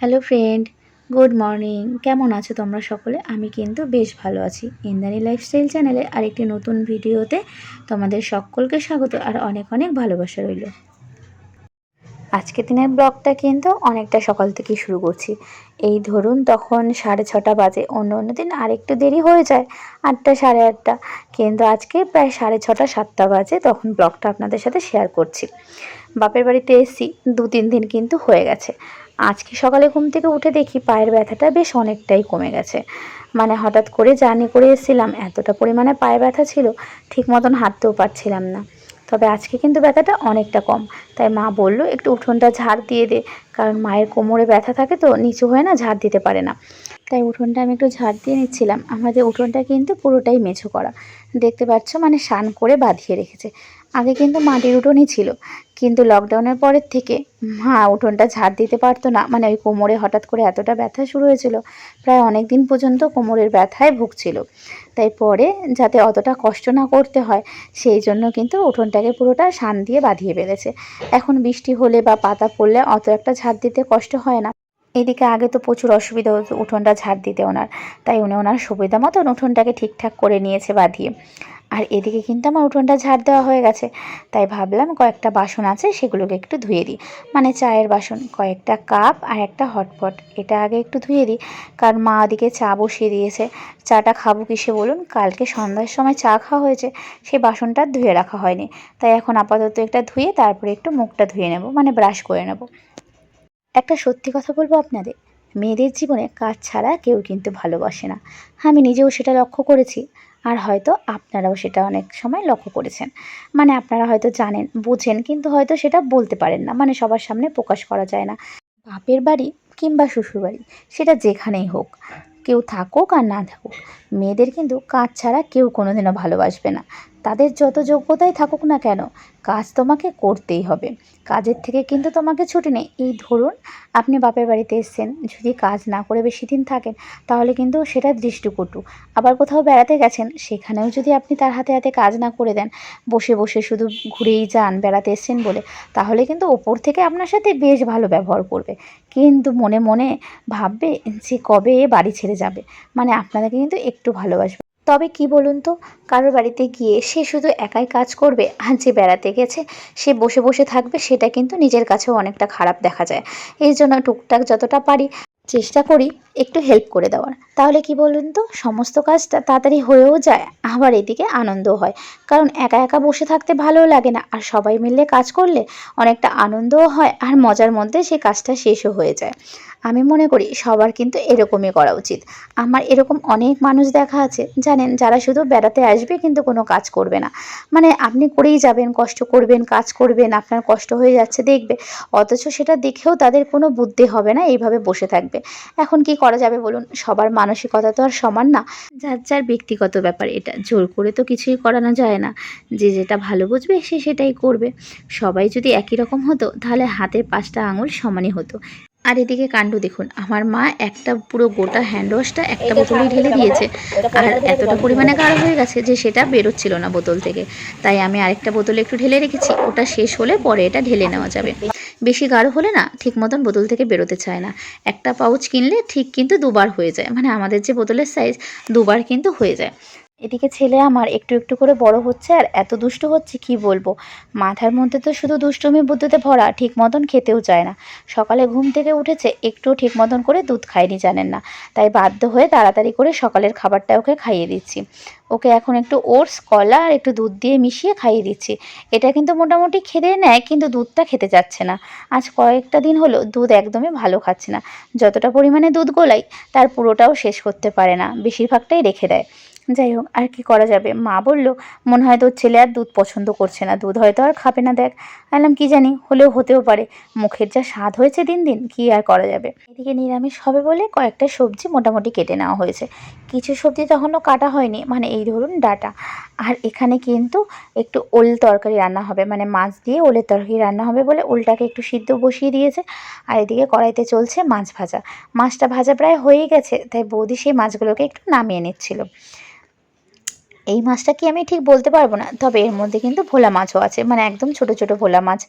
Hello friend good morning কেমন আছো তোমরা সকলে? আমি কিন্তু বেশ ভালো আছি। ইন্দানি লাইফস্টাইল চ্যানেলে আরেকটি নতুন ভিডিওতে তোমাদের সকলকে স্বাগত আর অনেক অনেক ভালোবাসা রইল। আজকে দিনের ব্লগটা কিন্তু অনেকটা সকাল থেকে শুরু করছি। এই ধরুন তখন সাড়ে ছটা বাজে। অন্য অন্য দিন আরেকটু দেরি হয়ে যায়, আটটা, সাড়ে আটটা। কিন্তু আজকে প্রায় সাড়ে ছটা, সাতটা বাজে তখন ব্লগটা আপনাদের সাথে শেয়ার করছি। বাপের বাড়িতে এসছি দু তিন দিন কিন্তু হয়ে গেছে। আজকে সকালে ঘুম থেকে উঠে দেখি পায়ের ব্যথাটা বেশ অনেকটাই কমে গেছে। মানে হঠাৎ করে জার্নি করে এসেছিলাম, এতটা পরিমাণে পায়ে ব্যথা ছিল, ঠিক মতন হাঁটতেও পারছিলাম না। তবে আজকে কিন্তু ব্যথাটা অনেকটা কম। তাই মা বলল, একটু উঠোনটা ঝাড় দিয়ে দে, কারণ মায়ের কোমরে ব্যথা থাকে তো, নিচু হয়ে না ঝাড় দিতে পারে না। তাই উঠোনটা আমি একটু ঝাড় দিয়ে নিচ্ছিলাম। আমাদের উঠোনটা কিন্তু পুরোটাই মেঝো করা। দেখতে পাচ্ছ মানে স্নান করে বাঁধিয়ে রেখেছে। আগে কিন্তু মাটির উঠোনই ছিল। কিন্তু লকডাউনের পরের থেকে, মা, উঠোনটা ঝাড় দিতে পারতো না। মানে ওই কোমরে হঠাৎ করে এতটা ব্যথা শুরু হয়েছিল। প্রায় অনেক দিন পর্যন্ত কোমরের ব্যথায় ভুগছিল। তাই পরে যাতে অতটা কষ্ট না করতে হয়, সেই জন্য কিন্তু উঠোনটাকে পুরোটা শান দিয়ে বাঁধিয়ে ফেলেছে। এখন বৃষ্টি হলে বা পাতা পড়লে অত একটা ঝাড় দিতে কষ্ট হয় না। এদিকে আগে তো প্রচুর অসুবিধা হতো উঠোনটা ঝাড় দিতে ওনার। তাই উনি ওনার সুবিধা মতন উঠোনটাকে ঠিকঠাক করে নিয়েছে বাঁধিয়ে। আর এদিকে কিন্তু আমার উঠোনটা ঝাড় দেওয়া হয়ে গেছে। তাই ভাবলাম কয়েকটা বাসন আছে সেগুলোকে একটু ধুয়ে দিই। মানে চায়ের বাসন, কয়েকটা কাপ আর একটা হটপট। এটা আগে একটু ধুয়ে দিই, কারণ মা ওদিকে চা বসিয়ে দিয়েছে। চাটা খাব কিসে বলুন? কালকে সন্ধ্যার সময় চা খাওয়া হয়েছে সেই বাসনটা ধুয়ে রাখা হয়নি। তাই এখন আপাতত একটা ধুয়ে তারপরে একটু মুখটা ধুয়ে নেব মানে ব্রাশ করে নেব। একটা সত্যি কথা বলব আপনাদের? মেয়েদের জীবনে কাজ ছাড়া কেউ কিন্তু ভালোবাসে না। আমি নিজেও সেটা লক্ষ্য করেছি, আর হয়তো আপনারাও সেটা অনেক সময় লক্ষ্য করেছেন। মানে আপনারা হয়তো জানেন, বুঝেন, কিন্তু হয়তো সেটা বলতে পারেন না। মানে সবার সামনে প্রকাশ করা যায় না। বাপের বাড়ি কিংবা শ্বশুর বাড়ি, সেটা যেখানেই হোক, কেউ থাকুক আর না থাকুক, মেয়েদের কিন্তু কাজ ছাড়া কেউ কোনোদিনও ভালোবাসবে না। তাদের যত যোগ্যতাই থাকুক না কেন, কাজ তোমাকে করতেই হবে। কাজের থেকে কিন্তু তোমাকে ছুটি নেই। এই ধরুন, আপনি বাপের বাড়িতে এসছেন, যদি কাজ না করে বেশি দিন থাকেন, তাহলে কিন্তু সেটা দৃষ্টিকটু। আবার কোথাও বেড়াতে গেছেন, সেখানেও যদি আপনি তার হাতে হাতে কাজ না করে দেন, বসে বসে শুধু ঘুরেই যান, বেড়াতে এসছেন বলে, তাহলে কিন্তু ওপর থেকে আপনার সাথে বেশ ভালো ব্যবহার করবে। কিন্তু মনে মনে ভাববে যে কবে এ বাড়ি ছেড়ে যাবে? মানে আপনাদেরকে কিন্তু একটু ভালোবাসবে। তবে কি বলুন তো, কারোর বাড়িতে গিয়ে সে শুধু একাই কাজ করবে আর যে বেড়াতে গেছে, সে বসে বসে থাকবে, সেটা কিন্তু নিজের কাছেও অনেকটা খারাপ দেখা যায়। এই জন্য টুকটাক যতটা পারি চেষ্টা করি একটু হেল্প করে দেওয়ার। তাহলে কি বলুন তো, সমস্ত কাজটা তাড়াতাড়ি হয়েও যায়, আবার এদিকে আনন্দও হয়। কারণ একা একা বসে থাকতে ভালোও লাগে না, আর সবাই মিলে কাজ করলে অনেকটা আনন্দও হয়, আর মজার মধ্যে সেই কাজটা শেষও হয়ে যায়। আমি মনে করি সবার কিন্তু এরকমই করা উচিত। আমার এরকম অনেক মানুষ দেখা আছে, জানেন, যারা শুধু বেড়াতে আসবে কিন্তু কোনো কাজ করবে না। মানে আপনি করেই যাবেন, কষ্ট করবেন, কাজ করবেন, আপনার কষ্ট হয়ে যাচ্ছে, দেখবে। অথচ সেটা দেখেও তাদের কোনো বুদ্ধি হবে না, এইভাবে বসে থাকবে। এখন কি করা যাবে বলুন? সবার মানসিকতা তো আর সমান না। যার যার ব্যক্তিগত ব্যাপার এটা জোর করে তো কিছুই করানো যায় না। যে যেটা ভালো বুঝবে সে সেটাই করবে। সবাই যদি একই রকম হতো তাহলে হাতের পাঁচটা আঙুল সমানই হতো। আর এদিকে কাণ্ড দেখুন আমার মা একটা পুরো গোটা হ্যান্ড ওয়াশটা একটা বোতলেই ঢেলে দিয়েছে। আর এতটা পরিমাণে গাঢ় হয়ে গেছে যে সেটা বেরোচ্ছিল না বোতল থেকে। তাই আমি আরেকটা বোতলে একটু ঢেলে রেখেছি ওটা শেষ হলে পরে এটা ঢেলে নেওয়া যাবে। বেশি গাঢ় হলে না ঠিক মতন বোতল থেকে বেরোতে চায় না। একটা পাউচ কিনলে ঠিক কিন্তু দুবার হয়ে যায়। মানে আমাদের যে বোতলের সাইজ দুবার কিন্তু হয়ে যায়। এদিকে ছেলে আমার একটু একটু করে বড় হচ্ছে আর এত দুষ্ট হচ্ছে কি বলব? মাথার মধ্যে তো শুধু দুষ্টুমি বুদ্ধিতে ভরা, ঠিক মতন খেতেও চায় না। সকালে ঘুম থেকে উঠেছে একটু ঠিক মতন করে দুধ খায়নি জানেন না। তাই বাধ্য হয়ে তাড়াতাড়ি করে সকালের খাবারটা ওকে খাইয়ে দিচ্ছি। ওকে এখন একটু ওটস, কলা আর একটু দুধ দিয়ে মিশিয়ে খাইয়ে দিচ্ছি। এটা কিন্তু মোটামুটি খেতে নেয়, কিন্তু দুধটা খেতে যাচ্ছে না। আজ কয়েকটা দিন হলো দুধ একদমই ভালো খাচ্ছে না। যতটা পরিমাণে দুধ গোলাই, তার পুরোটাও শেষ করতে পারে না। বেশিরভাগটাই রেখে দেয়। যাই হোক, আর কি করা যাবে? মা বলল, মনে হয় তোর ছেলে আর দুধ পছন্দ করছে না। দুধ হয়তো আর খাবে না, দেখ। বললাম, কি জানি, হলেও হতেও পারে। মুখের যা স্বাদ হয়েছে দিন দিন, কি আর করা যাবে? এদিকে নিরামিষ হবে বলে কয়েকটা সবজি মোটামুটি কেটে নেওয়া হয়েছে। কিছু সবজি তখনও কাটা হয়নি মানে এই ধরুন ডাটা। আর এখানে কিন্তু একটু ওল তরকারি রান্না হবে মানে মাছ দিয়ে ওলের তরকারি রান্না হবে বলে ওলটাকে একটু সিদ্ধ বসিয়ে দিয়েছে। আর এদিকে কড়াইতে চলছে মাছ ভাজা। মাছটা ভাজা প্রায় হয়েই গেছে, তাই বৌদি সেই মাছগুলোকে একটু নামিয়ে নিচ্ছিল। এই মাছটা কি আমি ঠিক বলতে পারব না? তবে এর মধ্যে কিন্তু ভোলা মাছও আছে মানে একদম ছোট ছোট ভোলা মাছ।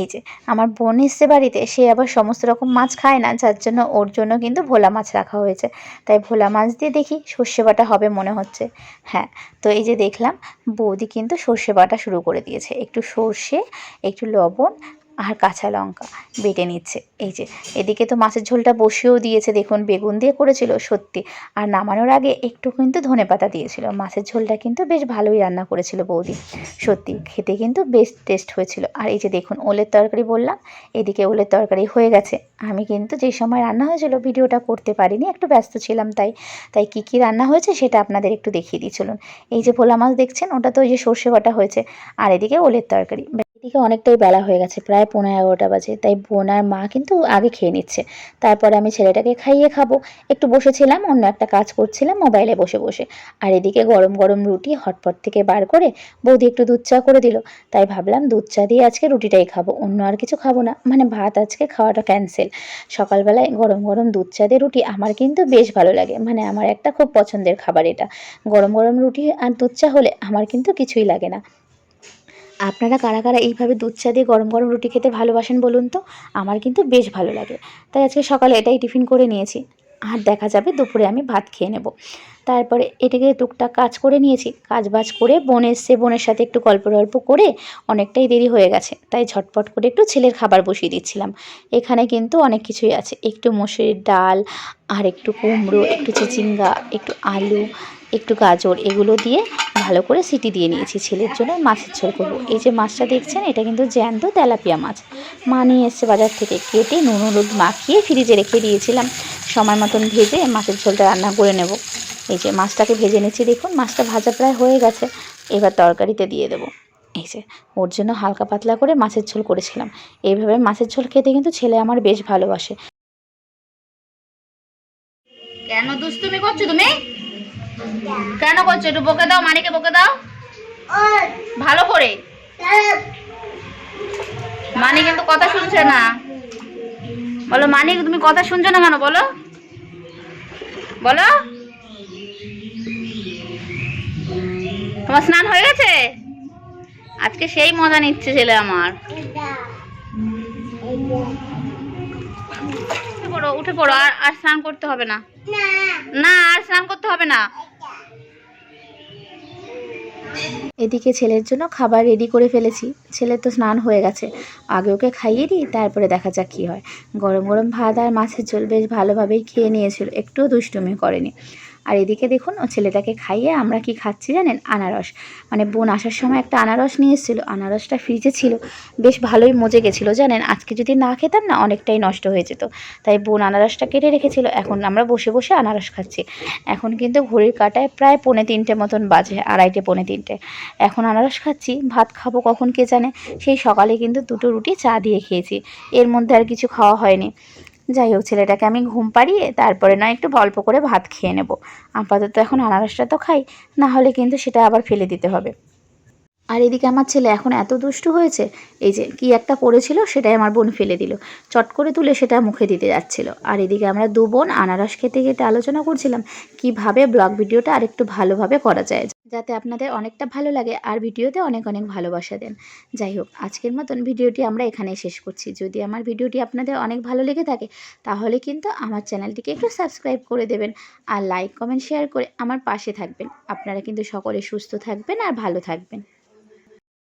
এই যে, আমার বোন এসছে বাড়িতে, সে আবার সমস্ত রকম মাছ খায় না, যার জন্য ওর জন্য কিন্তু ভোলা মাছ রাখা হয়েছে। তাই ভোলা মাছ দিয়ে দেখি সর্ষে বাটা হবে মনে হচ্ছে। হ্যাঁ তো এই যে দেখলাম, বৌদি কিন্তু সর্ষে বাটা শুরু করে দিয়েছে। একটু সর্ষে, একটু লবণ আর কাঁচা লঙ্কা বেটে নিচ্ছে। এই যে, এদিকে তো মাছের ঝোলটা বসিয়েও দিয়েছে, দেখুন বেগুন দিয়ে করেছিল, সত্যি। আর নামানোর আগে একটু কিন্তু ধনে পাতা দিয়েছিল। মাছের ঝোলটা কিন্তু বেশ ভালোই রান্না করেছিল বৌদি। সত্যি, খেতে কিন্তু বেশ টেস্ট হয়েছিল। আর এই যে দেখুন, ওলের তরকারি বললাম, এদিকে ওলের তরকারি হয়ে গেছে। আমি কিন্তু যে সময় রান্না হয়েছিল, ভিডিওটা করতে পারিনি, একটু ব্যস্ত ছিলাম তাই তাই কী কী রান্না হয়েছে সেটা আপনাদের একটু দেখিয়ে দিই, চলুন। এই যে ভোলা মাছ দেখছেন, ওটা তো ওই যে সর্ষে বাটা হয়েছে, আর এদিকে ওলের তরকারি। এদিকে অনেকটাই বেলা হয়ে গেছে, প্রায় পনেরো এগারোটা বাজে। তাই বোন আর মা কিন্তু আগে খেয়ে নিচ্ছে। তারপরে আমি ছেলেটাকে খাইয়ে খাব। একটু বসেছিলাম, অন্য একটা কাজ করছিলাম, মোবাইলে বসে বসে। আর এদিকে গরম গরম রুটি হটপট থেকে বার করে বৌদি একটু দুধ চা করে দিল। তাই ভাবলাম দুধ চা দিয়ে আজকে রুটিটাই খাব, অন্য আর কিছু খাব না। মানে ভাত আজকে খাওয়াটা ক্যান্সেল সকালবেলায় গরম গরম দুধ চা দিয়ে রুটি আমার কিন্তু বেশ ভালো লাগে। মানে আমার একটা খুব পছন্দের খাবার এটা। গরম গরম রুটি আর দুধ চা হলে আমার কিন্তু কিছুই লাগে না। আপনারা কারা কারা এইভাবে দুধ চা দিয়ে গরম গরম রুটি খেতে ভালোবাসেন বলুন তো? আমার কিন্তু বেশ ভালো লাগে। তাই আজকে সকালে এটাই টিফিন করে নিয়েছি। আর দেখা যাবে দুপুরে আমি ভাত খেয়ে নেব। তারপরে এটাকে টুকটাক কাজ করে নিয়েছি। কাজ বাজ করে বোন এসছে। বোনের সাথে একটু গল্প টল্প করে অনেকটাই দেরি হয়ে গেছে। তাই ঝটপট করে একটু ছেলের খাবার বসিয়ে দিচ্ছিলাম। এখানে কিন্তু অনেক কিছুই আছে। একটু মসুরির ডাল, আর একটু কুমড়ো, একটু চিচিঙ্গা, একটু আলু, একটু গাজর এগুলো দিয়ে ভালো করে সিটি দিয়ে নিয়েছি ছেলের জন্য মাছের ঝোল করব। এই যে মাছটা দেখছেন, এটা কিন্তু জ্যান্ত তেলাপিয়া মাছ। মা নিয়ে এসছে বাজার থেকে কেটে নুন, হলুদ মাখিয়ে ফ্রিজে রেখে দিয়েছিলাম। সময় মতন ভেজে মাছের ঝোলটা রান্না করে নেব। এই যে মাছটাকে ভেজে নিচ্ছি, দেখুন মাছটা ভাজা প্রায় হয়ে গেছে। এবার তরকারিতে দিয়ে দেবো। এই যে ওর জন্য হালকা পাতলা করে মাছের ঝোল করেছিলাম। এইভাবে মাছের ঝোল খেতে কিন্তু ছেলে আমার বেশ ভালোবাসে। কেন দুষ্টুমি করছ তুমি? কেন করছ একটু বকে দাও, মানিকে বকে দাও। ভালো করে। মানি কিন্তু কথা শুনছে না। বলো মানিক তুমি কথা শুনছো না কেন? বলো। বলো। তোমার স্নান হয়ে গেছে? আজকে সেই মজা নিচ্ছে ছেলে আমার। উঠে পড়ো উঠে পড়ো আর আর স্নান করতে হবে না। না। আর স্নান করতে হবে না। এদিকে ছেলের জন্য খাবার রেডি করে ফেলেছি। ছেলের তো স্নান হয়ে গেছে। আগে ওকে খাইয়ে দিই তারপরে দেখা যাক কী হয়। গরম গরম ভাত আর মাছের ঝোল বেশ ভালোভাবেই খেয়ে নিয়েছিল একটুও দুষ্টুমি করেনি। আর এদিকে দেখুন, ও ছেলেটাকে খাইয়ে আমরা কি খাচ্ছি জানেন? আনারস। মানে বোন আসার সময় একটা আনারস নিয়ে এসেছিল আনারসটা ফ্রিজে ছিল। বেশ ভালোই মজে গেছিল জানেন? আজকে যদি না খেতাম না, অনেকটাই নষ্ট হয়ে যেত। তাই বোন আনারসটা কেটে রেখেছিল, এখন আমরা বসে বসে আনারস খাচ্ছি। এখন কিন্তু ঘড়ির কাটায় প্রায় পৌনে তিনটে মতন বাজে, আড়াইটে, পৌনে তিনটে। এখন আনারস খাচ্ছি, ভাত খাব কখন কে জানে? সেই সকালে কিন্তু দুটো রুটি চা দিয়ে খেয়েছি। এর মধ্যে আর কিছু খাওয়া হয়নি। যাই হোক, ছেলেটাকে আমি ঘুম পাড়িয়ে তারপরে নয় একটু অল্প করে ভাত খেয়ে নেব। আপাতত এখন আনারসটা তো খাই, না হলে কিন্তু সেটা আবার ফেলে দিতে হবে। আর এদিকে আমার ছেলে এখন এত দুষ্টু হয়েছে, এই যে কি একটা পড়েছিল সেটাই আমার বোন ফেলে দিল। চট করে তুলে সেটা মুখে দিতে যাচ্ছিল। আর এদিকে আমরা দু বোন আনারস খেতে খেতে আলোচনা করছিলাম, কীভাবে ব্লগ ভিডিওটা আরেকটু ভালোভাবে করা যায়, যাতে আপনাদের অনেকটা ভালো লাগে আর ভিডিওতে অনেক অনেক ভালোবাসা দেন। যাই হোক, আজকের মতন ভিডিওটি আমরা এখানেই শেষ করছি। যদি আমার ভিডিওটি আপনাদের অনেক ভালো লেগে থাকে, তাহলে কিন্তু আমার চ্যানেলটিকে একটু সাবস্ক্রাইব করে দেবেন আর লাইক, কমেন্ট, শেয়ার করে আমার পাশে থাকবেন। আপনারা কিন্তু সকলে সুস্থ থাকবেন আর ভালো থাকবেন।